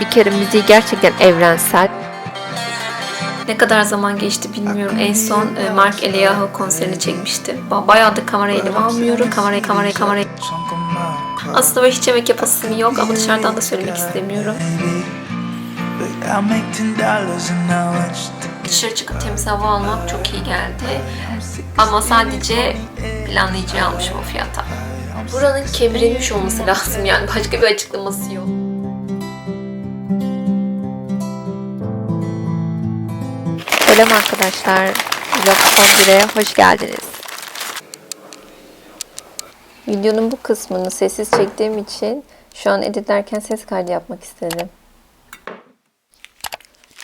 Bir kere müziği gerçekten evrensel. Ne kadar zaman geçti bilmiyorum. En son e, Mark Eliyahu konserini çekmiştim. Ba- Bayağı da kamerayı elime almıyorum. Kamerayı, kamerayı, kamerayı. Aslında hiç yemek yapasım yok ama dışarıdan da söylemek istemiyorum. Dışarı çıkıp temiz hava almak çok iyi geldi. Ama sadece planlayıcıyı almışım o fiyata. Buranın kemirilmiş olması lazım yani başka bir açıklaması yok. Selam arkadaşlar. Vlog son 1'e hoş geldiniz. Videonun bu kısmını sessiz çektiğim için şu an editlerken ses kaydı yapmak istedim.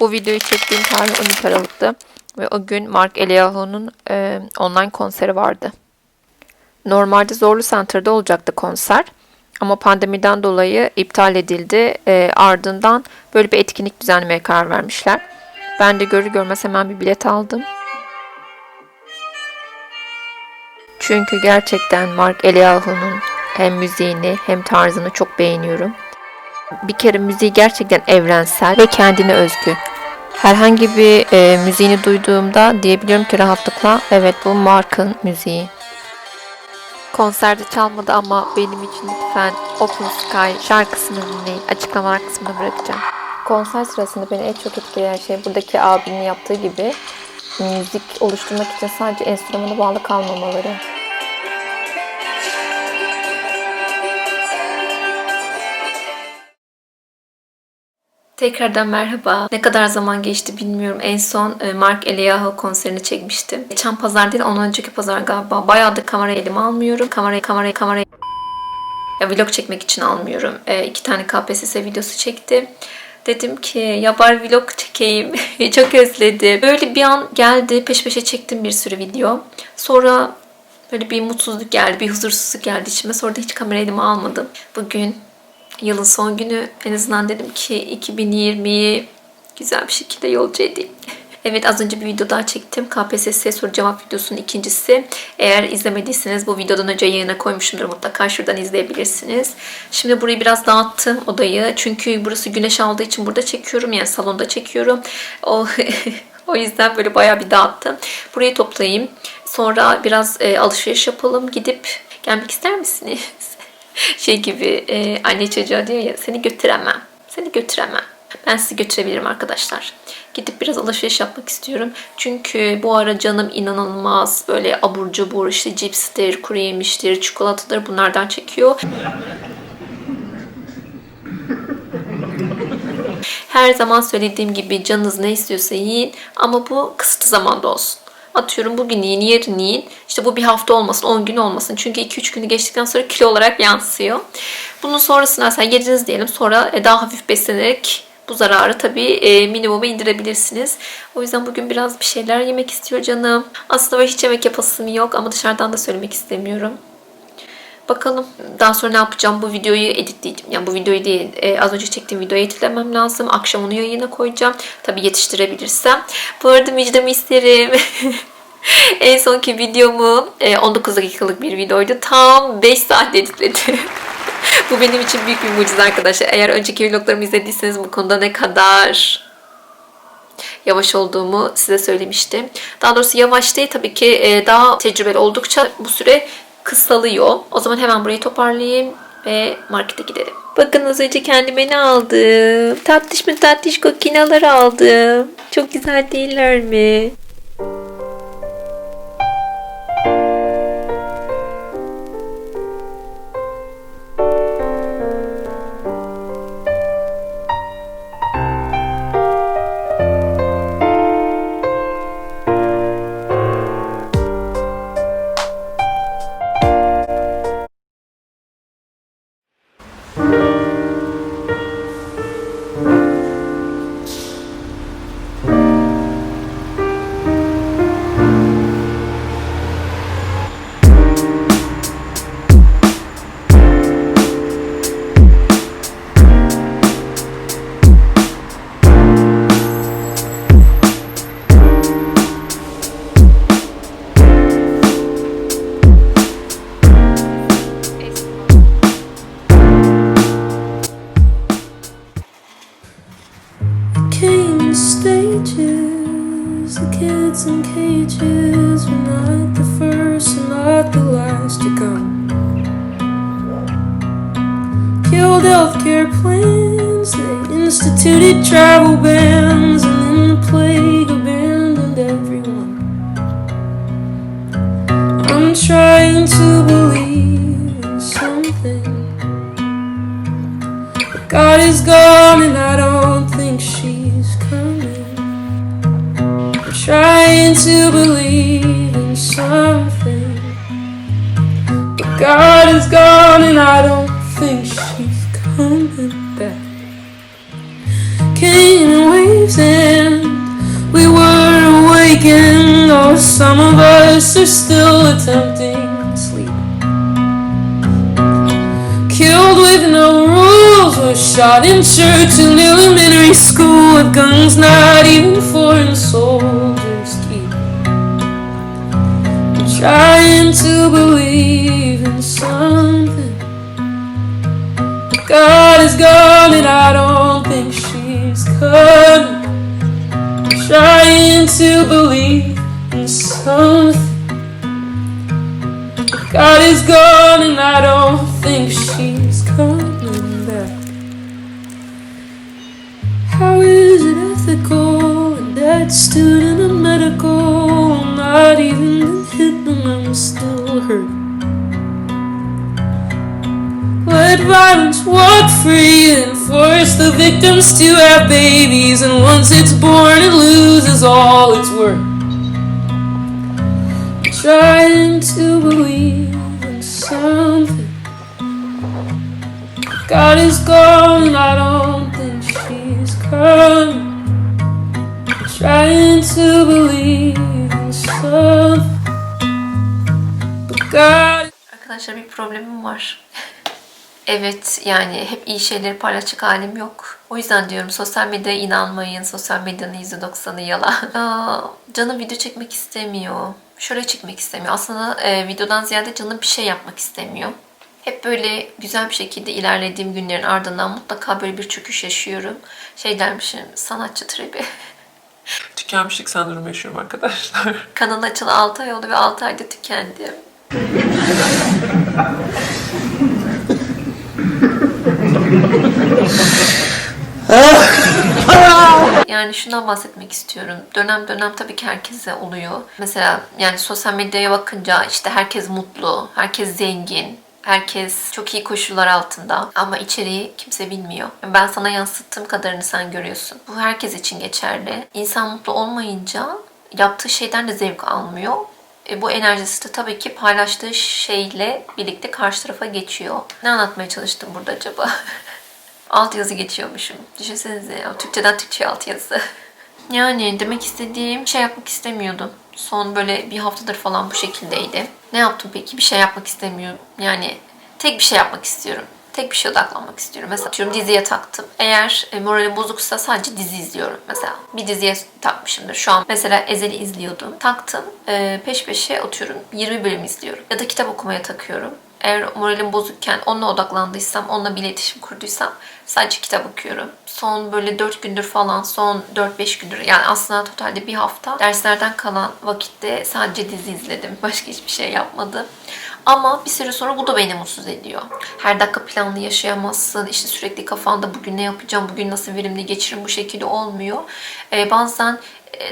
Bu videoyu çektiğim tarih 12 Aralık'tı ve o gün Mark Eliyahu'nun e, online konseri vardı. Normalde Zorlu Center'da olacaktı konser ama pandemiden dolayı iptal edildi. E, ardından böyle bir etkinlik düzenlemeye karar vermişler. Ben de görür görmez hemen bir bilet aldım. Çünkü gerçekten Mark Eliyahu'nun hem müziğini hem tarzını çok beğeniyorum. Bir kere müziği gerçekten evrensel ve kendine özgü. Herhangi bir e, müziğini duyduğumda diyebiliyorum ki rahatlıkla evet bu Mark'ın müziği. Konserde çalmadı ama benim için lütfen Open Sky şarkısını dinleyin. Açıklamalar kısmına bırakacağım. Konser sırasında beni en çok etkileyen şey buradaki abinin yaptığı gibi müzik oluşturmak için sadece enstrümana bağlı kalmamaları. Tekrardan merhaba. Ne kadar zaman geçti bilmiyorum. En son e, Mark Eliyahu konserini çekmiştim. Geçen pazar değil, ondan önceki pazar galiba. Bayağı da kamerayı elime almıyorum. Kamerayı, kamerayı, kamerayı ya vlog çekmek için almıyorum. E, iki tane KPSS videosu çektim. Dedim ki ya bari vlog çekeyim. Çok özledim. Böyle bir an geldi. Peş peşe çektim bir sürü video. Sonra böyle bir mutsuzluk geldi. Bir huzursuzluk geldi içime. Sonra da hiç kamera elime almadım. Bugün yılın son günü en azından dedim ki 2020'yi güzel bir şekilde yolcu edeyim. Evet az önce bir video daha çektim. KPSS soru cevap videosunun ikincisi. Eğer izlemediyseniz bu videodan önce yayına koymuşumdur. Mutlaka şuradan izleyebilirsiniz. Şimdi burayı biraz dağıttım odayı. Çünkü burası güneş aldığı için burada çekiyorum. Yani salonda çekiyorum. O O yüzden böyle bayağı bir dağıttım. Burayı toplayayım. Sonra biraz e, alışveriş yapalım. Gidip gelmek ister misiniz? şey gibi e, anne çocuğa diyor ya seni götüremem. Seni götüremem. Ben sizi götürebilirim arkadaşlar. Gidip biraz alışveriş yapmak istiyorum. Çünkü bu ara canım inanılmaz böyle abur cubur işte cipstir, kuru yemiştir, çikolatadır bunlardan çekiyor. Her zaman söylediğim gibi canınız ne istiyorsa yiyin ama bu kısıtlı zamanda olsun. Atıyorum bugün yiyin, yarın yiyin. İşte bu bir hafta olmasın, 10 gün olmasın. Çünkü 2-3 günü geçtikten sonra kilo olarak yansıyor. Bunun sonrasında mesela yediniz diyelim sonra e, daha hafif beslenerek bu zararı tabii e, minimuma indirebilirsiniz. O yüzden bugün biraz bir şeyler yemek istiyor canım. Aslında hiç yemek yapasım yok ama dışarıdan da söylemek istemiyorum. Bakalım daha sonra ne yapacağım? Bu videoyu editleyeceğim. Yani bu videoyu değil, e, az önce çektiğim videoyu editlemem lazım. Akşam onu yayına koyacağım. Tabii yetiştirebilirsem. Bu arada müjdemi isterim. en sonki videomu e, 19 dakikalık bir videoydu. Tam 5 saat editledim. bu benim için büyük bir mucize arkadaşlar. Eğer önceki vloglarımı izlediyseniz bu konuda ne kadar yavaş olduğumu size söylemiştim. Daha doğrusu yavaş değil tabii ki e, daha tecrübeli oldukça bu süre kısalıyor. O zaman hemen burayı toparlayayım ve markete gidelim. Bakın az önce kendime ne aldım? Tatlış mı tatlış kokinalar aldım. Çok güzel değiller mi? Trying to believe in something. God is gone, are still attempting sleep. Killed with no rules, was shot in church and elementary school with guns not even foreign soldiers keep. I'm trying to believe in something. God is gone and I don't think she's coming. I'm trying to believe in something. God is gone and I don't think she's coming back. How is it ethical? Dead student of medical, not even hit and I'm still hurt. Let violence walk free and force the victims to have babies, and once it's born, it loses all its worth trying to believe in something. God is gone, I don't think she's coming. Trying to believe in something. But God Arkadaşlar bir problemim var. evet yani hep iyi şeyleri paylaşacak halim yok. O yüzden diyorum sosyal medyaya inanmayın. Sosyal medyanın %90'ı yalan. Aa, canım video çekmek istemiyor. Şöyle çekmek istemiyor. Aslında e, videodan ziyade canım bir şey yapmak istemiyor. Hep böyle güzel bir şekilde ilerlediğim günlerin ardından mutlaka böyle bir çöküş yaşıyorum. Şey dermişim sanatçı tribi. Tükenmişlik sendromu yaşıyorum arkadaşlar. Kanal açılı 6 ay oldu ve 6 ayda tükendi. Yani şundan bahsetmek istiyorum. Dönem dönem tabii ki herkese oluyor. Mesela yani sosyal medyaya bakınca işte herkes mutlu, herkes zengin, herkes çok iyi koşullar altında ama içeriği kimse bilmiyor. Ben sana yansıttığım kadarını sen görüyorsun. Bu herkes için geçerli. İnsan mutlu olmayınca yaptığı şeyden de zevk almıyor. E, bu enerjisi de tabii ki paylaştığı şeyle birlikte karşı tarafa geçiyor. Ne anlatmaya çalıştım burada acaba? alt yazı geçiyormuşum. Düşünsenize ya. Türkçeden Türkçe alt yazı. Yani demek istediğim şey yapmak istemiyordum. Son böyle bir haftadır falan bu şekildeydi. Ne yaptım peki? Bir şey yapmak istemiyorum. Yani tek bir şey yapmak istiyorum. Tek bir şeye odaklanmak istiyorum. Mesela atıyorum diziye taktım. Eğer e, moralim bozuksa sadece dizi izliyorum mesela. Bir diziye takmışımdır. Şu an mesela Ezel'i izliyordum. Taktım. e, peş peşe oturuyorum. 20 bölüm izliyorum. Ya da kitap okumaya takıyorum. Eğer moralim bozukken onunla odaklandıysam, onunla bir iletişim kurduysam sadece kitap okuyorum. Son böyle 4 gündür falan, son 4-5 gündür yani aslında totalde bir hafta derslerden kalan vakitte sadece dizi izledim. Başka hiçbir şey yapmadım. Ama bir süre sonra bu da beni mutsuz ediyor. Her dakika planlı yaşayamazsın. İşte sürekli kafanda bugün ne yapacağım, bugün nasıl verimli geçiririm bu şekilde olmuyor. Ee, bazen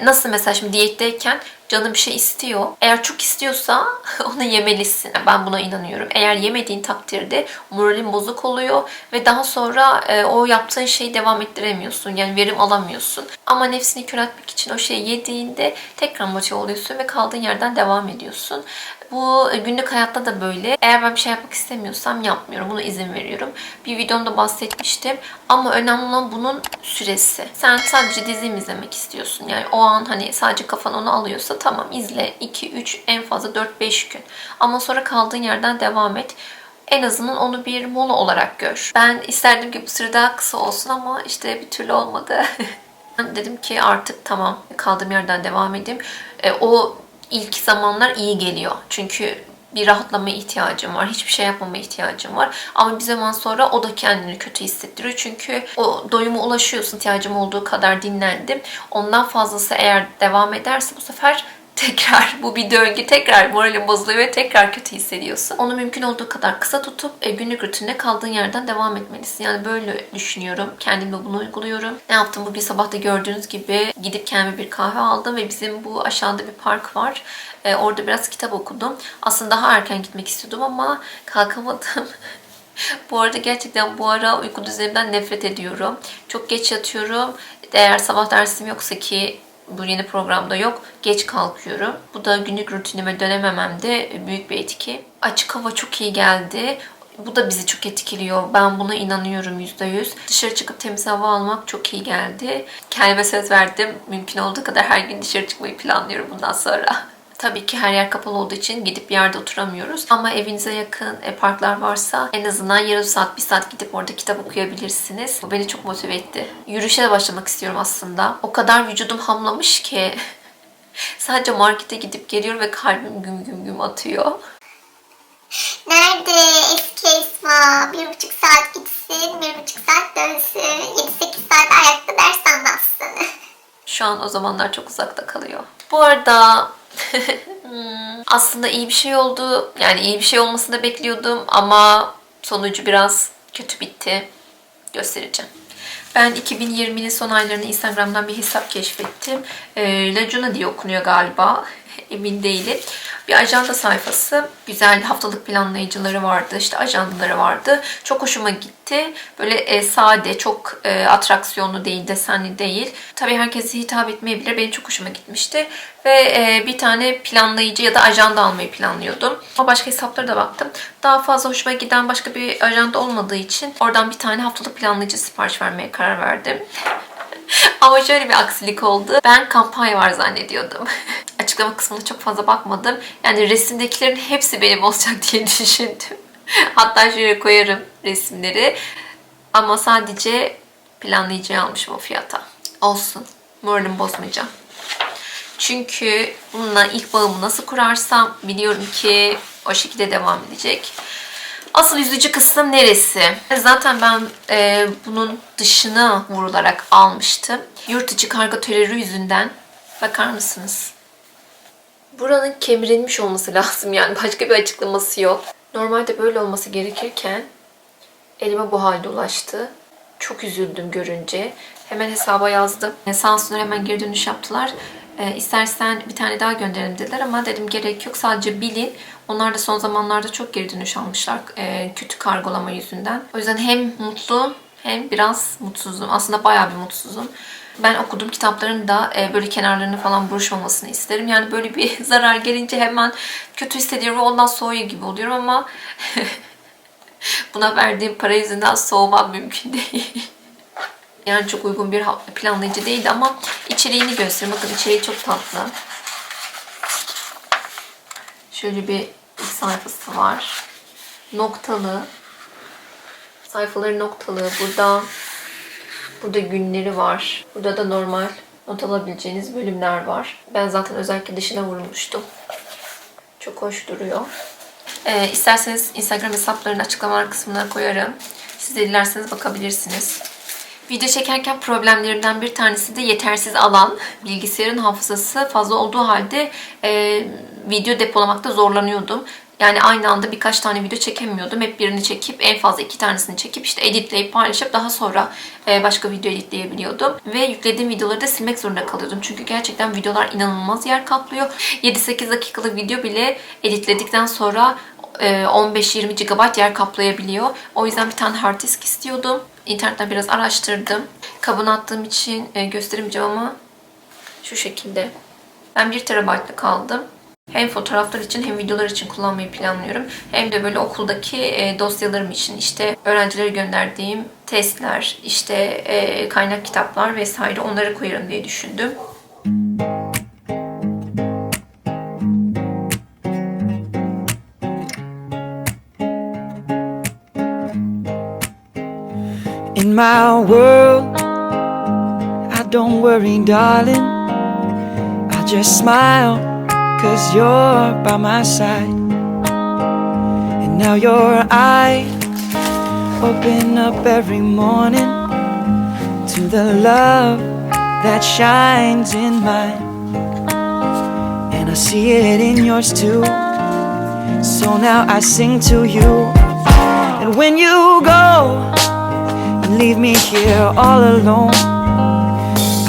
nasıl mesela şimdi diyetteyken canı bir şey istiyor. Eğer çok istiyorsa onu yemelisin. Ben buna inanıyorum. Eğer yemediğin takdirde moralin bozuk oluyor ve daha sonra e, o yaptığın şeyi devam ettiremiyorsun. Yani verim alamıyorsun. Ama nefsini köreltmek için o şeyi yediğinde tekrar motive oluyorsun ve kaldığın yerden devam ediyorsun. Bu e, günlük hayatta da böyle. Eğer ben bir şey yapmak istemiyorsam yapmıyorum. Buna izin veriyorum. Bir videomda bahsetmiştim. Ama önemli olan bunun süresi. Sen sadece dizi mi izlemek istiyorsun? Yani o an hani sadece kafan onu alıyorsa tamam izle. 2, 3, en fazla 4-5 gün. Ama sonra kaldığın yerden devam et. En azından onu bir mola olarak gör. Ben isterdim ki bu süre daha kısa olsun ama işte bir türlü olmadı. Dedim ki artık tamam kaldığım yerden devam edeyim. E, o ilk zamanlar iyi geliyor. Çünkü bir rahatlamaya ihtiyacım var. Hiçbir şey yapmama ihtiyacım var. Ama bir zaman sonra o da kendini kötü hissettiriyor. Çünkü o doyuma ulaşıyorsun. ihtiyacım olduğu kadar dinlendim. Ondan fazlası eğer devam ederse bu sefer tekrar bu bir döngü tekrar moralin bozuluyor ve tekrar kötü hissediyorsun. Onu mümkün olduğu kadar kısa tutup e, günlük rutinine kaldığın yerden devam etmelisin. Yani böyle düşünüyorum. Kendimde bunu uyguluyorum. Ne yaptım bugün sabah da gördüğünüz gibi gidip kendime bir kahve aldım ve bizim bu aşağıda bir park var. E, orada biraz kitap okudum. Aslında daha erken gitmek istiyordum ama kalkamadım. Bu arada gerçekten bu ara uyku düzenimden nefret ediyorum. Çok geç yatıyorum. Eğer sabah dersim yoksa ki bu yeni programda yok. Geç kalkıyorum. Bu da günlük rutinime dönemememde büyük bir etki. Açık hava çok iyi geldi. Bu da bizi çok etkiliyor. Ben buna inanıyorum %100. Dışarı çıkıp temiz hava almak çok iyi geldi. Kendime söz verdim. Mümkün olduğu kadar her gün dışarı çıkmayı planlıyorum bundan sonra. Tabii ki her yer kapalı olduğu için gidip bir yerde oturamıyoruz. Ama evinize yakın e, parklar varsa en azından yarım saat, bir saat gidip orada kitap okuyabilirsiniz. Bu beni çok motive etti. Yürüyüşe de başlamak istiyorum aslında. O kadar vücudum hamlamış ki sadece markete gidip geliyorum ve kalbim güm güm güm atıyor. Nerede eski Esma? Bir buçuk saat gitsin, bir buçuk saat dönsün, yedi sekiz saat ayakta ders anlatsın. Şu an o zamanlar çok uzakta kalıyor. Bu arada aslında iyi bir şey oldu. Yani iyi bir şey olmasını da bekliyordum ama sonucu biraz kötü bitti. Göstereceğim. Ben 2020'nin son aylarında Instagram'dan bir hesap keşfettim. E, Lacuna diye okunuyor galiba. Emin değilim. Bir ajanda sayfası. Güzel haftalık planlayıcıları vardı. işte ajandaları vardı. Çok hoşuma gitti. Böyle e, sade, çok e, atraksiyonlu değil, desenli değil. Tabii herkese hitap etmeyebilir. Benim çok hoşuma gitmişti. Ve e, bir tane planlayıcı ya da ajanda almayı planlıyordum. Ama başka hesaplara da baktım. Daha fazla hoşuma giden başka bir ajanda olmadığı için oradan bir tane haftalık planlayıcı sipariş vermeye karar verdim. Ama şöyle bir aksilik oldu. Ben kampanya var zannediyordum. Açıklama kısmına çok fazla bakmadım. Yani resimdekilerin hepsi benim olacak diye düşündüm. Hatta şöyle koyarım resimleri. Ama sadece planlayıcıyı almışım o fiyata. Olsun. Moralimi bozmayacağım. Çünkü bununla ilk bağımı nasıl kurarsam biliyorum ki o şekilde devam edecek. Asıl üzücü kısım neresi? Zaten ben e, bunun dışına vurularak almıştım. Yurt içi kargo terörü yüzünden. Bakar mısınız? Buranın kemirilmiş olması lazım yani. Başka bir açıklaması yok. Normalde böyle olması gerekirken elime bu halde ulaştı. Çok üzüldüm görünce. Hemen hesaba yazdım. Sağ olsunlar hemen geri dönüş yaptılar. E, istersen bir tane daha gönderelim dediler ama dedim gerek yok. Sadece bilin. Onlar da son zamanlarda çok geri dönüş almışlar. e, kötü kargolama yüzünden. O yüzden hem mutlu hem biraz mutsuzum. Aslında bayağı bir mutsuzum. Ben okudum kitapların da e, böyle kenarlarını falan buruşmamasını isterim. Yani böyle bir zarar gelince hemen kötü hissediyorum ondan soğuyor gibi oluyorum ama buna verdiğim para yüzünden soğumam mümkün değil. Yani çok uygun bir planlayıcı değildi ama içeriğini göstereyim. Bakın içeriği çok tatlı. Şöyle bir sayfası var. Noktalı. Sayfaları noktalı. Burada burada günleri var. Burada da normal not alabileceğiniz bölümler var. Ben zaten özellikle dışına vurmuştum. Çok hoş duruyor. Ee, isterseniz Instagram hesaplarını açıklamalar kısmına koyarım. Siz de dilerseniz bakabilirsiniz. Video çekerken problemlerimden bir tanesi de yetersiz alan. Bilgisayarın hafızası fazla olduğu halde e, video depolamakta zorlanıyordum. Yani aynı anda birkaç tane video çekemiyordum. Hep birini çekip en fazla iki tanesini çekip işte editleyip paylaşıp daha sonra e, başka video editleyebiliyordum. Ve yüklediğim videoları da silmek zorunda kalıyordum. Çünkü gerçekten videolar inanılmaz yer kaplıyor. 7-8 dakikalık video bile editledikten sonra e, 15-20 GB yer kaplayabiliyor. O yüzden bir tane hard disk istiyordum. İnternetten biraz araştırdım. Kabına attığım için e, gösteremeyeceğim ama şu şekilde. Ben 1 TB'lık kaldım. Hem fotoğraflar için hem videolar için kullanmayı planlıyorum. Hem de böyle okuldaki e, dosyalarım için işte öğrencilere gönderdiğim testler, işte e, kaynak kitaplar vesaire onları koyarım diye düşündüm. In my world, I don't worry, darling. I just smile, cause you're by my side. And now your eyes open up every morning to the love that shines in mine. And I see it in yours too. So now I sing to you. And when you go leave me here all alone,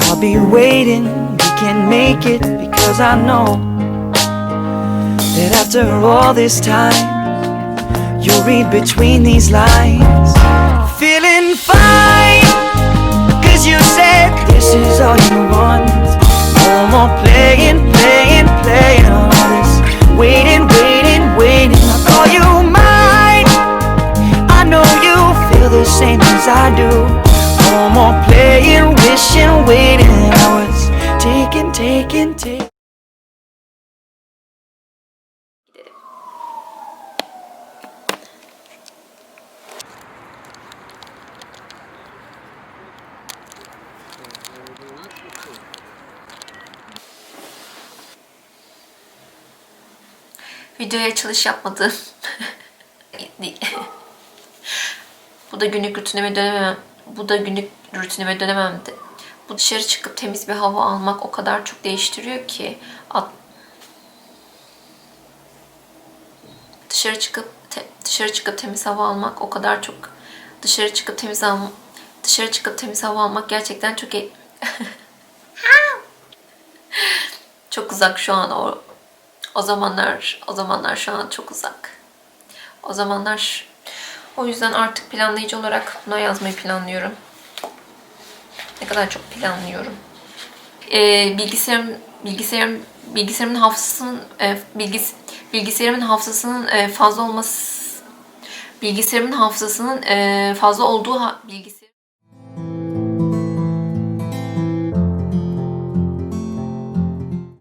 I'll be waiting. We can make it because I know that after all this time, you'll read between these lines. Feeling fine, cause you said this is all you want. No more playing, playing, playing all this. Waiting. Same as I do. No more playing, wishing, waiting. I was taking, taking, taking. Videoya açılış yapmadım. Bu da günlük rutinime dönemem. Bu da günlük rutinime dönememdi. Bu dışarı çıkıp temiz bir hava almak o kadar çok değiştiriyor ki. At- dışarı çıkıp te- dışarı çıkıp temiz hava almak o kadar çok dışarı çıkıp temiz hava dışarı çıkıp temiz hava almak gerçekten çok e- çok uzak şu an o o zamanlar o zamanlar şu an çok uzak. O zamanlar o yüzden artık planlayıcı olarak buna yazmayı planlıyorum. Ne kadar çok planlıyorum. Ee, bilgisayarım bilgisayarım bilgisayarımın hafızasının e, bilgis bilgisayarımın hafızasının e, fazla olması bilgisayarımın hafızasının e, fazla olduğu bilgisayar